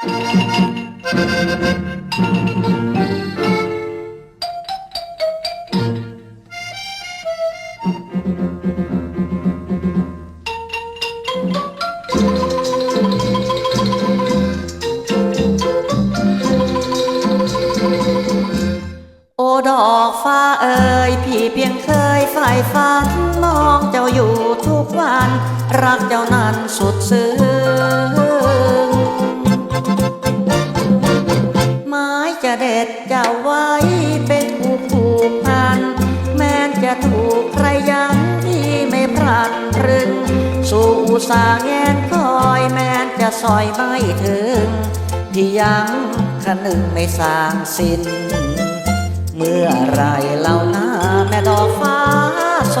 โอดอกฟ้าเอ่ยพี่เพียงเคยฝ่ายฝันมองเจ้าอยู่ทุกวัน รักเจ้านั้นสุดซึ้ง สู่อุตสาแงนคอยแม้นจะซอยไม่ถึง ที่ยังคนึงไม่สร้างสิ้น เมื่อไรเล่าหน้าแม่ดอกฟ้าโส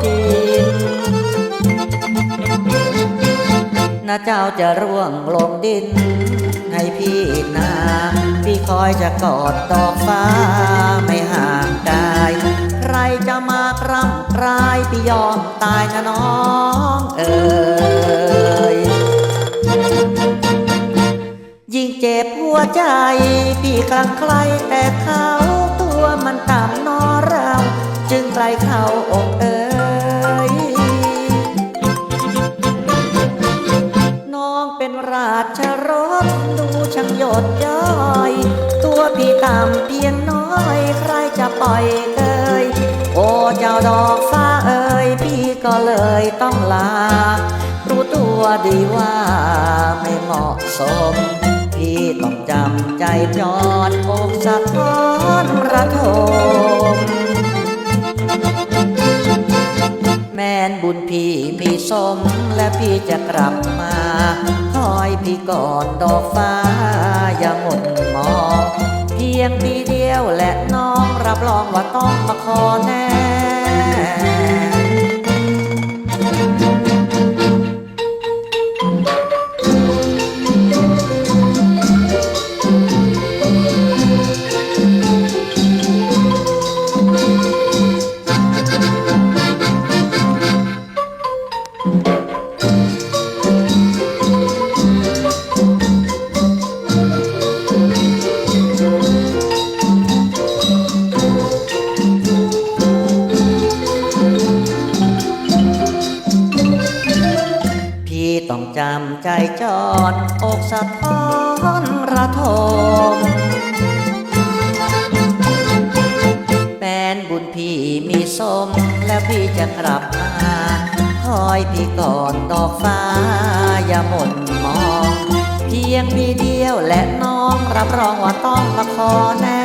พินน้าเจ้าจะร่วงลงดิน ให้พี่นาพี่คอยจะกอดดอกฟ้าไม่ห่างกายใครจะมากรำกรายพี่ยอมตายนะน้อง พี่คลั่งไคล้แต่เขาตัวมันต่ำนอเรา จึงไกลเขาอกเอ่ยน้องเป็นราชรสดูช่างหยดย้อย ตัวพี่ต่ำเพียงน้อย ใครจะปล่อยเกยโอ้เจ้าดอกฟ้าเอ่ยพี่ก็เลยต้องลา รู้ตัวดีว่าไม่เหมาะสม พี่ต้องจำใจจอดอกสะท้อนระทมแม่นบุญพี่มีสมและพี่จะกลับมาคอยพี่ก่อนดอกฟ้าอย่าหมดมอง เพียงปีเดียวและน้องรับรองว่าต้องมาขอแน่ ใจจอดอกสะท้อนระทมแฟนบุญพี่มีสม แล้วพี่จะกลับมาคอยพี่ก่อนดอกฟ้าอย่าหม่นมอง เพียงพี่เดียวและน้องรับรองว่าต้องมาขอแน่